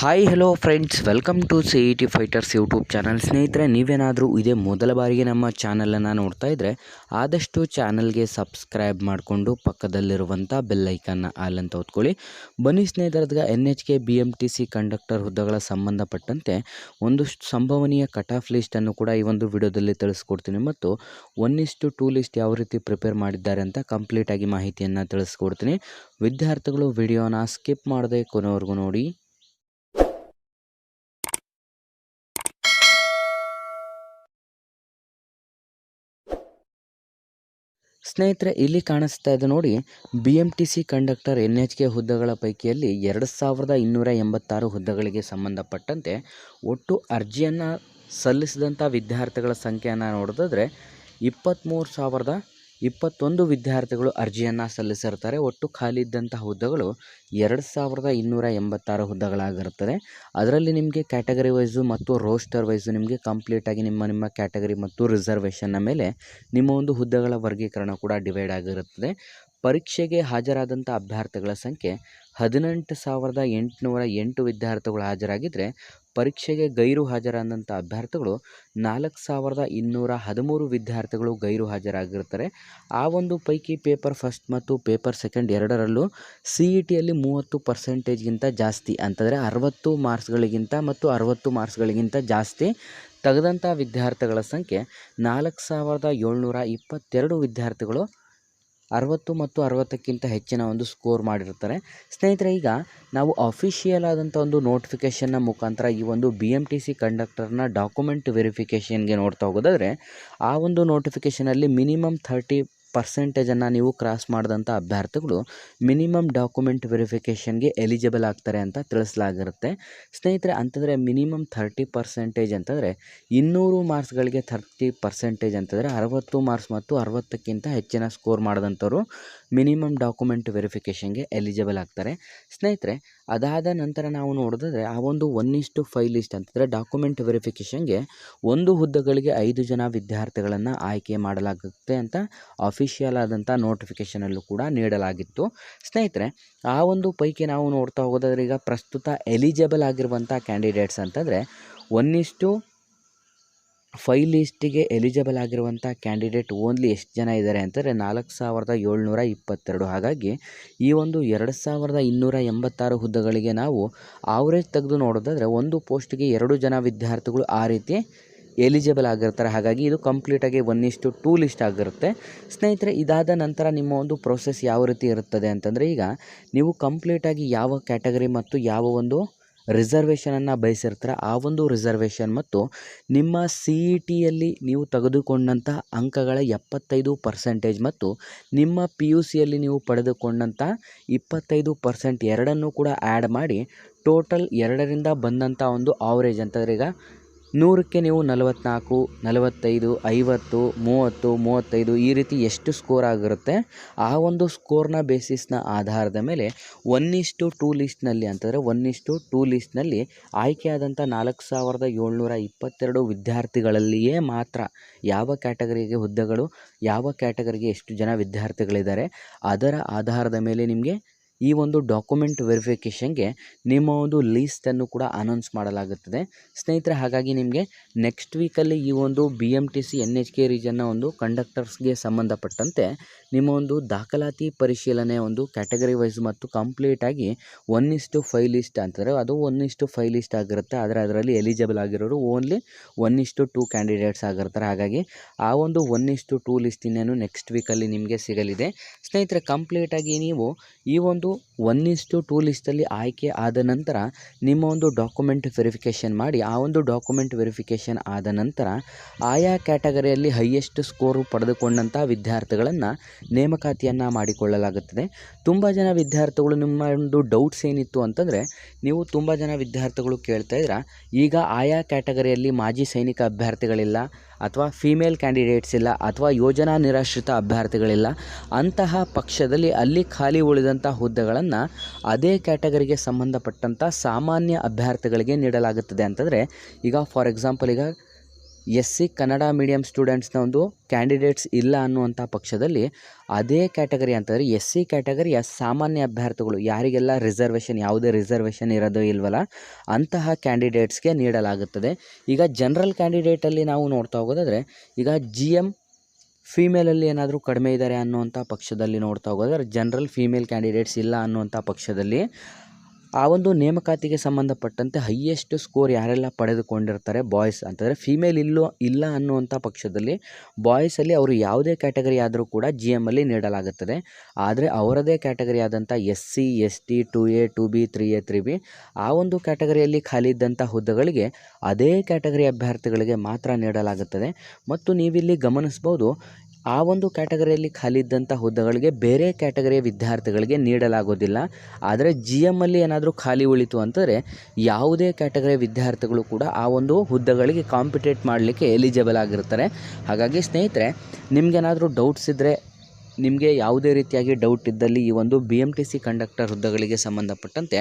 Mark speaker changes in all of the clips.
Speaker 1: Hi hello friends welcome to C E T fighters YouTube channel ಸ್ನೇಹಿತರೆ, ನೀವೇನಾದರೂ ಇದೇ ಮೊದಲ ಬಾರಿಗೆ ನಮ್ಮ ಚಾನಲನ್ನು ನೋಡ್ತಾ ಇದ್ದರೆ ಆದಷ್ಟು ಚಾನಲ್ಗೆ ಸಬ್ಸ್ಕ್ರೈಬ್ ಮಾಡಿಕೊಂಡು ಪಕ್ಕದಲ್ಲಿರುವಂಥ ಬೆಲ್ಲೈಕನ್ನ ಆಲ್ ಅಂತ ಓದ್ಕೊಳ್ಳಿ ಬನ್ನಿ ಸ್ನೇಹಿತರದ್ಗ N H K B M T C conductor ಹುದ್ದೆಗಳ ಸಂಬಂಧಪಟ್ಟಂತೆ ಒಂದು ಸಂಭವನೀಯ ಕಟ್ ಆಫ್ ಲಿಸ್ಟನ್ನು ಕೂಡ ಈ ಒಂದು ವಿಡಿಯೋದಲ್ಲಿ ತಿಳಿಸ್ಕೊಡ್ತೀನಿ. ಮತ್ತು ಒನ್ ಇಸ್ಟು ಟೂ ಲಿಸ್ಟ್ ಯಾವ ರೀತಿ ಪ್ರಿಪೇರ್ ಮಾಡಿದ್ದಾರೆ ಅಂತ ಕಂಪ್ಲೀಟಾಗಿ ಮಾಹಿತಿಯನ್ನು ತಿಳಿಸ್ಕೊಡ್ತೀನಿ. ವಿದ್ಯಾರ್ಥಿಗಳು ವಿಡಿಯೋನ ಸ್ಕಿಪ್ ಮಾಡದೆ ಕೊನೆವರೆಗೂ ನೋಡಿ. ಸ್ನೇಹಿತರೆ, ಇಲ್ಲಿ ಕಾಣಿಸ್ತಾ ಇದೆ ನೋಡಿ B M T C conductor N H K ಹುದ್ದೆಗಳ ಪೈಕಿಯಲ್ಲಿ ಎರಡು ಸಾವಿರದ ಇನ್ನೂರ ಎಂಬತ್ತಾರು ಹುದ್ದೆಗಳಿಗೆ ಸಂಬಂಧಪಟ್ಟಂತೆ ಒಟ್ಟು ಅರ್ಜಿಯನ್ನು ಸಲ್ಲಿಸಿದಂಥ ವಿದ್ಯಾರ್ಥಿಗಳ ಸಂಖ್ಯೆಯನ್ನು ನೋಡಿದ್ರೆ ಇಪ್ಪತ್ತ್ಮೂರು ಸಾವಿರದ ಇಪ್ಪತ್ತೊಂದು ವಿದ್ಯಾರ್ಥಿಗಳು ಅರ್ಜಿಯನ್ನು ಸಲ್ಲಿಸಿರ್ತಾರೆ. ಒಟ್ಟು ಖಾಲಿ ಇದ್ದಂಥ ಹುದ್ದೆಗಳು ಎರಡು ಸಾವಿರದ ಇನ್ನೂರ ಎಂಬತ್ತಾರು ಹುದ್ದೆಗಳಾಗಿರುತ್ತದೆ. ಅದರಲ್ಲಿ ನಿಮಗೆ ಕ್ಯಾಟಗರಿ ವೈಸು ಮತ್ತು ರೋಸ್ಟರ್ ವೈಸು ನಿಮಗೆ ಕಂಪ್ಲೀಟಾಗಿ ನಿಮ್ಮ ನಿಮ್ಮ ಕ್ಯಾಟಗರಿ ಮತ್ತು ರಿಸರ್ವೇಷನ್ನ ಮೇಲೆ ನಿಮ್ಮ ಒಂದು ಹುದ್ದೆಗಳ ವರ್ಗೀಕರಣ ಕೂಡ ಡಿವೈಡ್ ಆಗಿರುತ್ತದೆ. ಪರೀಕ್ಷೆಗೆ ಹಾಜರಾದಂಥ ಅಭ್ಯರ್ಥಿಗಳ ಸಂಖ್ಯೆ ಹದಿನೆಂಟು ಸಾವಿರದ ಎಂಟುನೂರ ಎಂಟು ವಿದ್ಯಾರ್ಥಿಗಳು ಹಾಜರಾಗಿದ್ದರೆ ಪರೀಕ್ಷೆಗೆ ಗೈರು ಹಾಜರಾದಂಥ ಅಭ್ಯರ್ಥಿಗಳು ನಾಲ್ಕು ಸಾವಿರದ ಇನ್ನೂರ ಹದಿಮೂರು ವಿದ್ಯಾರ್ಥಿಗಳು ಗೈರು ಹಾಜರಾಗಿರ್ತಾರೆ. ಆ ಒಂದು ಪೈಕಿ ಪೇಪರ್ ಫಸ್ಟ್ ಮತ್ತು ಪೇಪರ್ ಸೆಕೆಂಡ್ ಎರಡರಲ್ಲೂ ಸಿ ಇ ಟಿಯಲ್ಲಿ ಮೂವತ್ತು ಪರ್ಸೆಂಟೇಜ್ಗಿಂತ ಜಾಸ್ತಿ, ಅಂತಂದರೆ ಅರವತ್ತು ಮಾರ್ಕ್ಸ್ಗಳಿಗಿಂತ ಮತ್ತು ಅರವತ್ತು ಮಾರ್ಕ್ಸ್ಗಳಿಗಿಂತ ಜಾಸ್ತಿ ತೆಗೆದಂಥ ವಿದ್ಯಾರ್ಥಿಗಳ ಸಂಖ್ಯೆ ನಾಲ್ಕು ಸಾವಿರದ ಏಳ್ನೂರ ಇಪ್ಪತ್ತೆರಡು ವಿದ್ಯಾರ್ಥಿಗಳು ಅರವತ್ತು ಮತ್ತು ಅರವತ್ತಕ್ಕಿಂತ ಹೆಚ್ಚಿನ ಒಂದು ಸ್ಕೋರ್ ಮಾಡಿರ್ತಾರೆ. ಸ್ನೇಹಿತರೆ, ಈಗ ನಾವು ಅಫಿಷಿಯಲ್ ಆದಂಥ ಒಂದು ನೋಟಿಫಿಕೇಷನ್ನ ಮುಖಾಂತರ ಈ ಒಂದು ಬಿ ಎಂ ಟಿ ಸಿ ಕಂಡಕ್ಟರ್ನ ಡಾಕ್ಯುಮೆಂಟ್ ವೆರಿಫಿಕೇಷನ್ಗೆ ನೋಡ್ತಾ ಹೋಗೋದಾದರೆ, ಆ ಒಂದು ನೋಟಿಫಿಕೇಷನಲ್ಲಿ ಮಿನಿಮಮ್ ಥರ್ಟಿ ಪರ್ಸೆಂಟೇಜನ್ನು ನೀವು ಕ್ರಾಸ್ ಮಾಡಿದಂಥ ಅಭ್ಯರ್ಥಿಗಳು ಮಿನಿಮಮ್ ಡಾಕ್ಯುಮೆಂಟ್ ವೆರಿಫಿಕೇಷನ್ಗೆ ಎಲಿಜಿಬಲ್ ಆಗ್ತಾರೆ ಅಂತ ತಿಳಿಸಲಾಗಿರುತ್ತೆ. ಸ್ನೇಹಿತರೆ, ಅಂತಂದರೆ ಮಿನಿಮಮ್ ಥರ್ಟಿ ಪರ್ಸೆಂಟೇಜ್ ಅಂತಂದರೆ ಇನ್ನೂರು ಮಾರ್ಕ್ಸ್ಗಳಿಗೆ ಥರ್ಟಿ ಪರ್ಸೆಂಟೇಜ್ ಅಂತಂದರೆ ಅರವತ್ತು ಮಾರ್ಕ್ಸ್ ಮತ್ತು ಅರವತ್ತಕ್ಕಿಂತ ಹೆಚ್ಚಿನ ಸ್ಕೋರ್ ಮಾಡಿದಂಥವ್ರು ಮಿನಿಮಮ್ ಡಾಕ್ಯುಮೆಂಟ್ ವೆರಿಫಿಕೇಷನ್ಗೆ ಎಲಿಜಿಬಲ್ ಆಗ್ತಾರೆ. ಸ್ನೇಹಿತರೆ, ಅದಾದ ನಂತರ ನಾವು ನೋಡಿದ್ರೆ ಆ ಒಂದು ಒನ್ ಇಷ್ಟು ಫೈವ್ ಲಿಸ್ಟ್ ಅಂತಂದರೆ ಡಾಕ್ಯುಮೆಂಟ್ ವೆರಿಫಿಕೇಷನ್ಗೆ ಒಂದು ಹುದ್ದೆಗಳಿಗೆ ಐದು ಜನ ವಿದ್ಯಾರ್ಥಿಗಳನ್ನು ಆಯ್ಕೆ ಮಾಡಲಾಗುತ್ತೆ ಅಂತ ಅಫಿಷಿಯಲ್ ಆದಂಥ ನೋಟಿಫಿಕೇಷನಲ್ಲೂ ಕೂಡ ನೀಡಲಾಗಿತ್ತು. ಸ್ನೇಹಿತರೆ, ಆ ಒಂದು ಪೈಕಿ ನಾವು ನೋಡ್ತಾ ಹೋಗೋದಾದ್ರೆ ಈಗ ಪ್ರಸ್ತುತ ಎಲಿಜಿಬಲ್ ಆಗಿರುವಂಥ ಕ್ಯಾಂಡಿಡೇಟ್ಸ್ ಅಂತಂದರೆ ಒನ್ ಫೈ ಲಿಸ್ಟಿಗೆ ಎಲಿಜಿಬಲ್ ಆಗಿರುವಂಥ ಕ್ಯಾಂಡಿಡೇಟ್ ಓನ್ಲಿ ಎಷ್ಟು ಜನ ಇದ್ದಾರೆ ಅಂತಂದರೆ ನಾಲ್ಕು ಸಾವಿರದ ಏಳ್ನೂರ ಇಪ್ಪತ್ತೆರಡು. ಹಾಗಾಗಿ ಈ ಒಂದು ಎರಡು ಸಾವಿರದ ಇನ್ನೂರ ಎಂಬತ್ತಾರು ಹುದ್ದೆಗಳಿಗೆ ನಾವು ಆವ್ರೇಜ್ ತೆಗೆದು ನೋಡೋದಾದರೆ ಒಂದು ಪೋಸ್ಟ್ಗೆ ಎರಡು ಜನ ವಿದ್ಯಾರ್ಥಿಗಳು ಆ ರೀತಿ ಎಲಿಜಿಬಲ್ ಆಗಿರ್ತಾರೆ. ಹಾಗಾಗಿ ಇದು ಕಂಪ್ಲೀಟಾಗಿ ಒನ್ ಇಷ್ಟು ಟೂ ಲಿಸ್ಟ್ ಆಗಿರುತ್ತೆ. ಸ್ನೇಹಿತರೆ, ಇದಾದ ನಂತರ ನಿಮ್ಮ ಒಂದು ಪ್ರೊಸೆಸ್ ಯಾವ ರೀತಿ ಇರುತ್ತದೆ ಅಂತಂದರೆ ಈಗ ನೀವು ಕಂಪ್ಲೀಟಾಗಿ ಯಾವ ಕ್ಯಾಟಗರಿ ಮತ್ತು ಯಾವ ಒಂದು ರಿಸರ್ವೇಷನನ್ನು ಬಯಸಿರ್ತಾರೆ. ಆ ಒಂದು ರಿಸರ್ವೇಷನ್ ಮತ್ತು ನಿಮ್ಮ ಸಿ ಇ ಟಿಯಲ್ಲಿ ನೀವು ತೆಗೆದುಕೊಂಡಂಥ ಅಂಕಗಳ ಎಪ್ಪತ್ತೈದು ಪರ್ಸೆಂಟೇಜ್ ಮತ್ತು ನಿಮ್ಮ ಪಿ ಯು ಸಿಯಲ್ಲಿ ನೀವು ಪಡೆದುಕೊಂಡಂಥ ಇಪ್ಪತ್ತೈದು ಪರ್ಸೆಂಟ್ ಎರಡನ್ನೂ ಕೂಡ ಆ್ಯಡ್ ಮಾಡಿ ಟೋಟಲ್ ಎರಡರಿಂದ ಬಂದಂಥ ಒಂದು ಆವ್ರೇಜ್ ಅಂತಂದರೆ ಈಗ ನೂರಕ್ಕೆ ನೀವು ನಲವತ್ತ್ನಾಲ್ಕು ನಲವತ್ತೈದು, ಐವತ್ತು, ಮೂವತ್ತು, ಮೂವತ್ತೈದು ಈ ರೀತಿ ಎಷ್ಟು ಸ್ಕೋರ್ ಆಗಿರುತ್ತೆ? ಆ ಒಂದು ಸ್ಕೋರ್ನ ಬೇಸಿಸ್ನ ಆಧಾರದ ಮೇಲೆ ಒನ್ ಇಷ್ಟು ಟೂ ಲಿಸ್ಟ್ನಲ್ಲಿ ಅಂತಂದರೆ ಒನ್ ಇಷ್ಟು ಟೂ ಲಿಸ್ಟ್ನಲ್ಲಿ ಆಯ್ಕೆಯಾದಂಥ ನಾಲ್ಕು ಸಾವಿರದ ಏಳ್ನೂರ ಇಪ್ಪತ್ತೆರಡು ವಿದ್ಯಾರ್ಥಿಗಳಲ್ಲಿಯೇ ಮಾತ್ರ ಯಾವ ಕ್ಯಾಟಗರಿಗೆ ಹುದ್ದೆಗಳು, ಯಾವ ಕ್ಯಾಟಗರಿಗೆ ಎಷ್ಟು ಜನ ವಿದ್ಯಾರ್ಥಿಗಳಿದ್ದಾರೆ ಅದರ ಆಧಾರದ ಮೇಲೆ ನಿಮಗೆ ಈ ಒಂದು ಡಾಕ್ಯುಮೆಂಟ್ ವೆರಿಫಿಕೇಷನ್ಗೆ ನಿಮ್ಮ ಒಂದು ಲೀಸ್ಟನ್ನು ಕೂಡ ಅನೌನ್ಸ್ ಮಾಡಲಾಗುತ್ತದೆ. ಸ್ನೇಹಿತರೆ, ಹಾಗಾಗಿ ನಿಮಗೆ ನೆಕ್ಸ್ಟ್ ವೀಕಲ್ಲಿ ಈ ಒಂದು B M T C N H K ರೀಜನ್ನ ಒಂದು ಕಂಡಕ್ಟರ್ಸ್ಗೆ ಸಂಬಂಧಪಟ್ಟಂತೆ ನಿಮ್ಮ ಒಂದು ದಾಖಲಾತಿ ಪರಿಶೀಲನೆ ಒಂದು ಕ್ಯಾಟಗರಿ ವೈಸ್ ಮತ್ತು ಕಂಪ್ಲೀಟಾಗಿ ಒನ್ ಇಷ್ಟು ಫೈವ್ ಲಿಸ್ಟ್ ಅಂತಂದರೆ ಅದು ಒನ್ ಇಷ್ಟು ಫೈವ್ ಲಿಸ್ಟ್ ಆಗಿರುತ್ತೆ. ಆದರೆ ಅದರಲ್ಲಿ ಎಲಿಜಿಬಲ್ ಆಗಿರೋರು only one is to two candidates ಆಗಿರ್ತಾರೆ. ಹಾಗಾಗಿ ಆ ಒಂದು one is to two list ಇನ್ನೇನು ನೆಕ್ಸ್ಟ್ ವೀಕಲ್ಲಿ ನಿಮಗೆ ಸಿಗಲಿದೆ. ಸ್ನೇಹಿತರೆ ಕಂಪ್ಲೀಟಾಗಿ ನೀವು ಈ ಒಂದು ಒನ್ ಇಸ್ಟು ಟೂ ಲಿಸ್ಟಲ್ಲಿ ಆಯ್ಕೆ ಆದ ನಂತರ ನಿಮ್ಮ ಒಂದು ಡಾಕ್ಯುಮೆಂಟ್ ವೆರಿಫಿಕೇಷನ್ ಮಾಡಿ, ಆ ಒಂದು ಡಾಕ್ಯುಮೆಂಟ್ ವೆರಿಫಿಕೇಷನ್ ಆದ ನಂತರ ಆಯಾ ಕ್ಯಾಟಗರಿಯಲ್ಲಿ ಹೈಯೆಸ್ಟ್ ಸ್ಕೋರು ಪಡೆದುಕೊಂಡಂಥ ವಿದ್ಯಾರ್ಥಿಗಳನ್ನು ನೇಮಕಾತಿಯನ್ನು ಮಾಡಿಕೊಳ್ಳಲಾಗುತ್ತದೆ. ತುಂಬ ಜನ ವಿದ್ಯಾರ್ಥಿಗಳು ನಿಮ್ಮ ಒಂದು ಡೌಟ್ಸ್ ಏನಿತ್ತು ಅಂತಂದರೆ ನೀವು ತುಂಬ ಜನ ವಿದ್ಯಾರ್ಥಿಗಳು ಕೇಳ್ತಾ ಇದ್ದೀರಾ, ಈಗ ಆಯಾ ಕ್ಯಾಟಗರಿಯಲ್ಲಿ ಮಾಜಿ ಸೈನಿಕ ಅಭ್ಯರ್ಥಿಗಳಿಲ್ಲ ಅಥವಾ ಫೀಮೇಲ್ ಕ್ಯಾಂಡಿಡೇಟ್ಸ್ ಇಲ್ಲ ಅಥವಾ ಯೋಜನಾ ನಿರಾಶ್ರಿತ ಅಭ್ಯರ್ಥಿಗಳಿಲ್ಲ, ಅಂತಹ ಪಕ್ಷದಲ್ಲಿ ಅಲ್ಲಿ ಖಾಲಿ ಉಳಿದಂಥ ಹುದ್ದೆಗಳನ್ನು ಅದೇ ಕ್ಯಾಟಗರಿಗೆ ಸಂಬಂಧಪಟ್ಟಂಥ ಸಾಮಾನ್ಯ ಅಭ್ಯರ್ಥಿಗಳಿಗೆ ನೀಡಲಾಗುತ್ತದೆ ಅಂತಂದರೆ ಈಗ ಫಾರ್ ಎಕ್ಸಾಂಪಲ್ ಈಗ ಎಸ್ ಸಿ ಕನ್ನಡ ಮೀಡಿಯಂ ಸ್ಟೂಡೆಂಟ್ಸ್ನ ಒಂದು ಕ್ಯಾಂಡಿಡೇಟ್ಸ್ ಇಲ್ಲ ಅನ್ನುವಂಥ ಪಕ್ಷದಲ್ಲಿ ಅದೇ ಕ್ಯಾಟಗರಿ ಅಂತಂದರೆ ಎಸ್ ಸಿ ಕ್ಯಾಟಗರಿಯ ಸಾಮಾನ್ಯ ಅಭ್ಯರ್ಥಿಗಳು, ಯಾರಿಗೆಲ್ಲ ರಿಸರ್ವೇಷನ್, ಯಾವುದೇ ರಿಸರ್ವೇಷನ್ ಇರೋದು ಇಲ್ವಲ್ಲ, ಅಂತಹ ಕ್ಯಾಂಡಿಡೇಟ್ಸ್ಗೆ ನೀಡಲಾಗುತ್ತದೆ. ಈಗ ಜನರಲ್ ಕ್ಯಾಂಡಿಡೇಟಲ್ಲಿ ನಾವು ನೋಡ್ತಾ ಹೋಗೋದಾದರೆ, ಈಗ ಜಿ ಎಂ ಫೀಮೇಲಲ್ಲಿ ಏನಾದರೂ ಕಡಿಮೆ ಇದ್ದಾರೆ ಅನ್ನುವಂಥ ಪಕ್ಷದಲ್ಲಿ ನೋಡ್ತಾ ಹೋಗೋದಾದ್ರೆ, ಜನರಲ್ ಫೀಮೇಲ್ ಕ್ಯಾಂಡಿಡೇಟ್ಸ್ ಇಲ್ಲ ಅನ್ನುವಂಥ ಪಕ್ಷದಲ್ಲಿ ಆ ಒಂದು ನೇಮಕಾತಿಗೆ ಸಂಬಂಧಪಟ್ಟಂತೆ ಹೈಯೆಸ್ಟ್ ಸ್ಕೋರ್ ಯಾರೆಲ್ಲ ಪಡೆದುಕೊಂಡಿರ್ತಾರೆ ಬಾಯ್ಸ್ ಅಂತಂದರೆ ಫೀಮೇಲ್ ಇಲ್ಲೋ ಇಲ್ಲ ಅನ್ನುವಂಥ ಪಕ್ಷದಲ್ಲಿ ಬಾಯ್ಸಲ್ಲಿ ಅವರು ಯಾವುದೇ ಕ್ಯಾಟಗರಿ ಆದರೂ ಕೂಡ ಜಿ ಎಮ್ಮಲ್ಲಿ ನೀಡಲಾಗುತ್ತದೆ. ಆದರೆ ಅವರದೇ ಕ್ಯಾಟಗರಿ ಆದಂಥ S C S T two A two B three A three B ಆ ಒಂದು ಕ್ಯಾಟಗರಿಯಲ್ಲಿ ಖಾಲಿ ಇದ್ದಂಥ ಹುದ್ದೆಗಳಿಗೆ ಅದೇ ಕ್ಯಾಟಗರಿ ಅಭ್ಯರ್ಥಿಗಳಿಗೆ ಮಾತ್ರ ನೀಡಲಾಗುತ್ತದೆ. ಮತ್ತು ನೀವಿಲ್ಲಿ ಗಮನಿಸ್ಬೋದು ಆ ಒಂದು ಕ್ಯಾಟಗರಿಯಲ್ಲಿ ಖಾಲಿ ಇದ್ದಂಥ ಹುದ್ದೆಗಳಿಗೆ ಬೇರೆ ಕ್ಯಾಟಗರಿಯ ವಿದ್ಯಾರ್ಥಿಗಳಿಗೆ ನೀಡಲಾಗೋದಿಲ್ಲ. ಆದರೆ ಜಿ ಎಮ್ಮಲ್ಲಿ ಏನಾದರೂ ಖಾಲಿ ಉಳಿತು ಅಂತಂದರೆ ಯಾವುದೇ ಕ್ಯಾಟಗರಿಯ ವಿದ್ಯಾರ್ಥಿಗಳು ಕೂಡ ಆ ಒಂದು ಹುದ್ದೆಗಳಿಗೆ ಕಾಂಪಿಟೇಟ್ ಮಾಡಲಿಕ್ಕೆ ಎಲಿಜಿಬಲ್ ಆಗಿರ್ತಾರೆ. ಹಾಗಾಗಿ ಸ್ನೇಹಿತರೆ ನಿಮಗೇನಾದರೂ ಡೌಟ್ಸ್ ಇದ್ದರೆ ನಿಮಗೆ ಯಾವುದೇ ರೀತಿಯಾಗಿ ಡೌಟ್ ಇದ್ದಲ್ಲಿ ಈ ಒಂದು B M T C conductor ಹುದ್ದೆಗಳಿಗೆ ಸಂಬಂಧಪಟ್ಟಂತೆ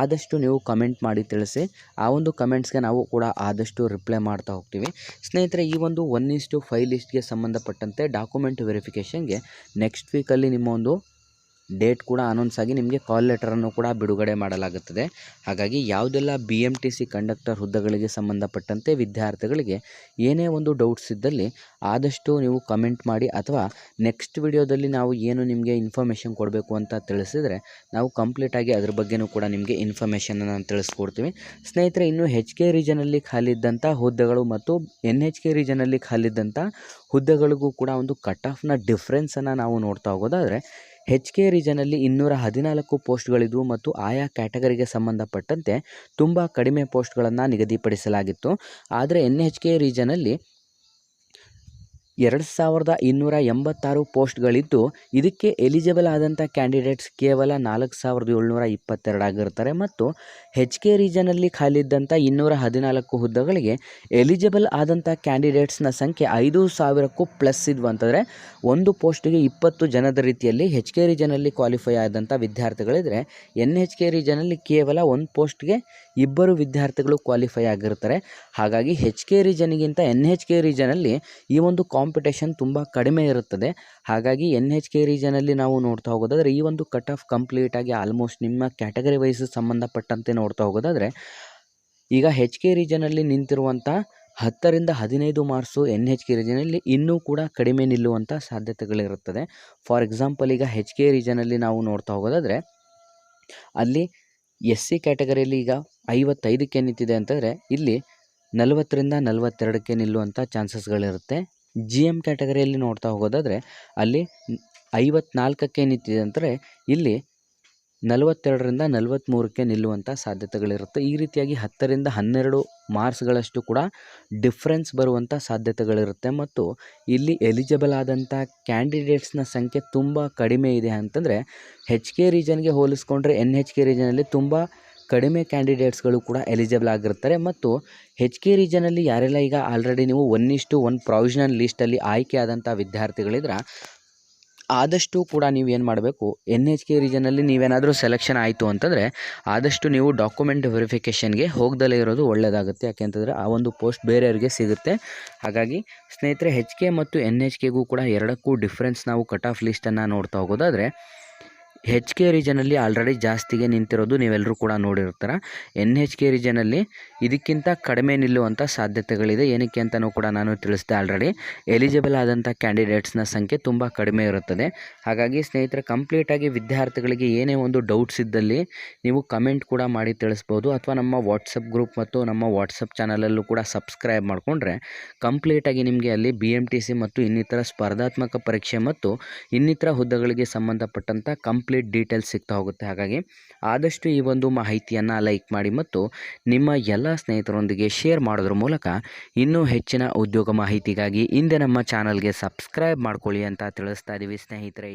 Speaker 1: ಆದಷ್ಟು ನೀವು ಕಮೆಂಟ್ ಮಾಡಿ ತಿಳಿಸಿ. ಆ ಒಂದು ಕಮೆಂಟ್ಸ್ಗೆ ನಾವು ಕೂಡ ಆದಷ್ಟು ರಿಪ್ಲೈ ಮಾಡ್ತಾ ಹೋಗ್ತೀವಿ. ಸ್ನೇಹಿತರೆ, ಈ ಒಂದು ಒನ್ ಇಸ್ಟು ಫೈವ್ ಲಿಸ್ಟ್ಗೆ ಸಂಬಂಧಪಟ್ಟಂತೆ ಡಾಕ್ಯುಮೆಂಟ್ ವೆರಿಫಿಕೇಷನ್ಗೆ ನೆಕ್ಸ್ಟ್ ವೀಕಲ್ಲಿ ನಿಮ್ಮ ಒಂದು ಡೇಟ್ ಕೂಡ ಅನೌನ್ಸ್ ಆಗಿ ನಿಮಗೆ ಕಾಲ್ ಲೆಟರನ್ನು ಕೂಡ ಬಿಡುಗಡೆ ಮಾಡಲಾಗುತ್ತದೆ. ಹಾಗಾಗಿ ಯಾವುದೆಲ್ಲ B M T C conductor ಹುದ್ದೆಗಳಿಗೆ ಸಂಬಂಧಪಟ್ಟಂತೆ ವಿದ್ಯಾರ್ಥಿಗಳಿಗೆ ಏನೇ ಒಂದು ಡೌಟ್ಸ್ ಇದ್ದಲ್ಲಿ ಆದಷ್ಟು ನೀವು ಕಮೆಂಟ್ ಮಾಡಿ ಅಥವಾ ನೆಕ್ಸ್ಟ್ ವಿಡಿಯೋದಲ್ಲಿ ನಾವು ಏನು ನಿಮಗೆ ಇನ್ಫಾರ್ಮೇಷನ್ ಕೊಡಬೇಕು ಅಂತ ತಿಳಿಸಿದರೆ ನಾವು ಕಂಪ್ಲೀಟಾಗಿ ಅದ್ರ ಬಗ್ಗೆನೂ ಕೂಡ ನಿಮಗೆ ಇನ್ಫಾರ್ಮೇಷನನ್ನು ತಿಳಿಸ್ಕೊಡ್ತೀವಿ ಸ್ನೇಹಿತರೆ, ಇನ್ನು ಹೆಚ್ ಕೆ ರೀಜನಲ್ಲಿ ಖಾಲಿದ್ದಂಥ ಹುದ್ದೆಗಳು ಮತ್ತು ಎನ್ ಎಚ್ ಕೆ ರೀಜನಲ್ಲಿ ಖಾಲಿದ್ದಂಥ ಹುದ್ದೆಗಳಿಗೂ ಕೂಡ ಒಂದು ಕಟ್ ಆಫ್ನ ಡಿಫ್ರೆನ್ಸನ್ನು ನಾವು ನೋಡ್ತಾ ಹೋಗೋದಾದರೆ ಹೆಚ್ ಕೆ ರೀಜನಲ್ಲಿ ಇನ್ನೂರ ಹದಿನಾಲ್ಕು ಪೋಸ್ಟ್ಗಳಿದ್ವು ಮತ್ತು ಆಯಾ ಕ್ಯಾಟಗರಿಗೆ ಸಂಬಂಧಪಟ್ಟಂತೆ ತುಂಬ ಕಡಿಮೆ ಪೋಸ್ಟ್ಗಳನ್ನು ನಿಗದಿಪಡಿಸಲಾಗಿತ್ತು. ಆದರೆ ಎನ್ ಎಚ್ ಕೆ ರೀಜನಲ್ಲಿ ಎರಡು ಸಾವಿರದ ಇನ್ನೂರ ಎಂಬತ್ತಾರು ಪೋಸ್ಟ್ಗಳಿದ್ದು, ಇದಕ್ಕೆ ಎಲಿಜಿಬಲ್ ಆದಂಥ ಕ್ಯಾಂಡಿಡೇಟ್ಸ್ ಕೇವಲ ನಾಲ್ಕು ಸಾವಿರದ ಏಳ್ನೂರ ಇಪ್ಪತ್ತೆರಡಾಗಿರ್ತಾರೆ ಮತ್ತು ಹೆಚ್ ಕೆ ರೀಜನಲ್ಲಿ ಖಾಲಿದ್ದಂಥ ಇನ್ನೂರ ಹದಿನಾಲ್ಕು ಹುದ್ದೆಗಳಿಗೆ ಎಲಿಜಿಬಲ್ ಆದಂಥ ಕ್ಯಾಂಡಿಡೇಟ್ಸ್ನ ಸಂಖ್ಯೆ ಐದು ಸಾವಿರಕ್ಕೂ ಪ್ಲಸ್ ಇದ್ವು ಅಂತಂದರೆ ಒಂದು ಪೋಸ್ಟಿಗೆ ಇಪ್ಪತ್ತು ಜನದ ರೀತಿಯಲ್ಲಿ ಹೆಚ್ ಕೆ ರೀಜನಲ್ಲಿ ಕ್ವಾಲಿಫೈ ಆದಂಥ ವಿದ್ಯಾರ್ಥಿಗಳಿದ್ದರೆ ಎನ್ ಹೆಚ್ ಕೆ ರೀಜನಲ್ಲಿ ಕೇವಲ ಒಂದು ಪೋಸ್ಟ್ಗೆ ಇಬ್ಬರು ವಿದ್ಯಾರ್ಥಿಗಳು ಕ್ವಾಲಿಫೈ ಆಗಿರ್ತಾರೆ. ಹಾಗಾಗಿ ಹೆಚ್ ಕೆ ರೀಜನ್ಗಿಂತ ಎನ್ ಹೆಚ್ ಕೆ ರೀಜನಲ್ಲಿ ಈ ಒಂದು ಕಾಂಪಿಟೇಷನ್ ತುಂಬ ಕಡಿಮೆ ಇರುತ್ತದೆ. ಹಾಗಾಗಿ ಎನ್ ಹೆಚ್ ಕೆ ರೀಜನಲ್ಲಿ ನಾವು ನೋಡ್ತಾ ಹೋಗೋದಾದರೆ, ಈ ಒಂದು ಕಟ್ ಆಫ್ ಕಂಪ್ಲೀಟಾಗಿ ಆಲ್ಮೋಸ್ಟ್ ನಿಮ್ಮ ಕ್ಯಾಟಗರಿ ವೈಸ್ ಸಂಬಂಧಪಟ್ಟಂತೆ ನೋಡ್ತಾ ಹೋಗೋದಾದರೆ, ಈಗ ಹೆಚ್ ಕೆ ರೀಜನಲ್ಲಿ ನಿಂತಿರುವಂಥ ಹತ್ತರಿಂದ ಹದಿನೈದು ಮಾರ್ಕ್ಸು ಎನ್ ಹೆಚ್ ಕೆ ರೀಜನಲ್ಲಿ ಇನ್ನೂ ಕೂಡ ಕಡಿಮೆ ನಿಲ್ಲುವಂಥ ಸಾಧ್ಯತೆಗಳಿರುತ್ತದೆ. ಫಾರ್ ಎಕ್ಸಾಂಪಲ್ ಈಗ ಹೆಚ್ ಕೆ ರೀಜನಲ್ಲಿ ನಾವು ನೋಡ್ತಾ ಹೋಗೋದಾದರೆ, ಅಲ್ಲಿ ಎಸ್ ಸಿ ಕ್ಯಾಟಗರಿಯಲ್ಲಿ ಈಗ ಐವತ್ತೈದಕ್ಕೆ ನಿಂತಿದೆ ಅಂತಂದರೆ ಇಲ್ಲಿ ನಲವತ್ತರಿಂದ ನಲವತ್ತೆರಡಕ್ಕೆ ನಿಲ್ಲುವಂಥ ಚಾನ್ಸಸ್ಗಳಿರುತ್ತೆ. ಜಿ ಎಂ ಕ್ಯಾಟಗರಿಯಲ್ಲಿ ನೋಡ್ತಾ ಹೋಗೋದಾದರೆ ಅಲ್ಲಿ ಐವತ್ನಾಲ್ಕಕ್ಕೆ ನಿಂತಿದೆ ಅಂದರೆ ಇಲ್ಲಿ ನಲವತ್ತೆರಡರಿಂದ ನಲವತ್ತ್ಮೂರಕ್ಕೆ ನಿಲ್ಲುವಂಥ ಸಾಧ್ಯತೆಗಳಿರುತ್ತೆ. ಈ ರೀತಿಯಾಗಿ ಹತ್ತರಿಂದ ಹನ್ನೆರಡು ಮಾರ್ಕ್ಸ್ಗಳಷ್ಟು ಕೂಡ ಡಿಫ್ರೆನ್ಸ್ ಬರುವಂಥ ಸಾಧ್ಯತೆಗಳಿರುತ್ತೆ. ಮತ್ತು ಇಲ್ಲಿ ಎಲಿಜಿಬಲ್ ಆದಂಥ ಕ್ಯಾಂಡಿಡೇಟ್ಸ್ನ ಸಂಖ್ಯೆ ತುಂಬ ಕಡಿಮೆ ಇದೆ ಅಂತಂದರೆ ಹೆಚ್ ಕೆ ರೀಜನ್ಗೆ ಹೋಲಿಸ್ಕೊಂಡ್ರೆ ಎನ್ ಹೆಚ್ ಕೆ ರೀಜನಲ್ಲಿ ತುಂಬ ಕಡಿಮೆ ಕ್ಯಾಂಡಿಡೇಟ್ಸ್ಗಳು ಕೂಡ ಎಲಿಜಿಬಲ್ ಆಗಿರ್ತಾರೆ. ಮತ್ತು ಹೆಚ್ ಕೆ ರೀಜನಲ್ಲಿ ಯಾರೆಲ್ಲ ಈಗ ಆಲ್ರೆಡಿ ನೀವು ಒನ್ ಇಷ್ಟು ಒನ್ ಪ್ರೊವಿಷನಲ್ ಲೀಸ್ಟಲ್ಲಿ ಆಯ್ಕೆ ಆದಂಥ ವಿದ್ಯಾರ್ಥಿಗಳಿದ್ರೆ ಆದಷ್ಟು ಕೂಡ ನೀವು ಏನು ಮಾಡಬೇಕು ಎನ್ ಎಚ್ ಕೆ ರೀಜನಲ್ಲಿ ನೀವೇನಾದರೂ ಸೆಲೆಕ್ಷನ್ ಆಯಿತು ಅಂತಂದರೆ, ಆದಷ್ಟು ನೀವು ಡಾಕ್ಯುಮೆಂಟ್ ವೆರಿಫಿಕೇಷನ್ಗೆ ಹೋಗ್ದಲೇ ಇರೋದು ಒಳ್ಳೆಯದಾಗುತ್ತೆ ಯಾಕೆಂತಂದರೆ ಆ ಒಂದು ಪೋಸ್ಟ್ ಬೇರೆಯವ್ರಿಗೆ ಸಿಗುತ್ತೆ. ಹಾಗಾಗಿ ಸ್ನೇಹಿತರೆ ಹೆಚ್ ಕೆ ಮತ್ತು ಎನ್ ಎಚ್ ಕೆಗೂ ಕೂಡ ಎರಡಕ್ಕೂ ಡಿಫ್ರೆನ್ಸ್ ನಾವು ಕಟ್ ಆಫ್ ಲಿಸ್ಟನ್ನು ನೋಡ್ತಾ ಹೋಗೋದಾದರೆ ಹೆಚ್ ಕೆ ರೀಜನಲ್ಲಿ ಆಲ್ರೆಡಿ ಜಾಸ್ತಿಗೆ ನಿಂತಿರೋದು ನೀವೆಲ್ಲರೂ ಕೂಡ ನೋಡಿರ್ತಾರೆ. ಎನ್ ಹೆಚ್ ಕೆ ರೀಜನಲ್ಲಿ ಇದಕ್ಕಿಂತ ಕಡಿಮೆ ನಿಲ್ಲುವಂಥ ಸಾಧ್ಯತೆಗಳಿದೆ. ಏನಕ್ಕೆ ಅಂತಲೂ ಕೂಡ ನಾನು ತಿಳಿಸಿದೆ ಆಲ್ರೆಡಿ ಎಲಿಜಿಬಲ್ ಆದಂಥ ಕ್ಯಾಂಡಿಡೇಟ್ಸ್ನ ಸಂಖ್ಯೆ ತುಂಬ ಕಡಿಮೆ ಇರುತ್ತದೆ. ಹಾಗಾಗಿ ಸ್ನೇಹಿತರೆ ಕಂಪ್ಲೀಟಾಗಿ ವಿದ್ಯಾರ್ಥಿಗಳಿಗೆ ಏನೇ ಒಂದು ಡೌಟ್ಸ್ ಇದ್ದಲ್ಲಿ ನೀವು ಕಮೆಂಟ್ ಕೂಡ ಮಾಡಿ ತಿಳಿಸ್ಬೋದು. ಅಥವಾ ನಮ್ಮ ವಾಟ್ಸಪ್ ಗ್ರೂಪ್ ಮತ್ತು ನಮ್ಮ ವಾಟ್ಸಪ್ ಚಾನಲಲ್ಲೂ ಕೂಡ ಸಬ್ಸ್ಕ್ರೈಬ್ ಮಾಡಿಕೊಂಡ್ರೆ ಕಂಪ್ಲೀಟಾಗಿ ನಿಮಗೆ ಅಲ್ಲಿ ಬಿ ಮತ್ತು ಇನ್ನಿತರ ಸ್ಪರ್ಧಾತ್ಮಕ ಪರೀಕ್ಷೆ ಮತ್ತು ಇನ್ನಿತರ ಹುದ್ದೆಗಳಿಗೆ ಸಂಬಂಧಪಟ್ಟಂಥ ಕಂಪ್ಲೀಟ್ ಡೀಟೇಲ್ಸ್ ಸಿಗ್ತಾ ಹೋಗುತ್ತೆ. ಹಾಗಾಗಿ ಆದಷ್ಟು ಈ ಒಂದು ಮಾಹಿತಿಯನ್ನು ಲೈಕ್ ಮಾಡಿ ಮತ್ತು ನಿಮ್ಮ ಎಲ್ಲ ಸ್ನೇಹಿತರೊಂದಿಗೆ ಶೇರ್ ಮಾಡೋದ್ರ ಮೂಲಕ ಇನ್ನೂ ಹೆಚ್ಚಿನ ಉದ್ಯೋಗ ಮಾಹಿತಿಗಾಗಿ ಹಿಂದೆ ನಮ್ಮ ಚಾನಲ್ಗೆ ಸಬ್ಸ್ಕ್ರೈಬ್ ಮಾಡ್ಕೊಳ್ಳಿ ಅಂತ ತಿಳಿಸ್ತಾ ಇದ್ದೀವಿ ಸ್ನೇಹಿತರೆ.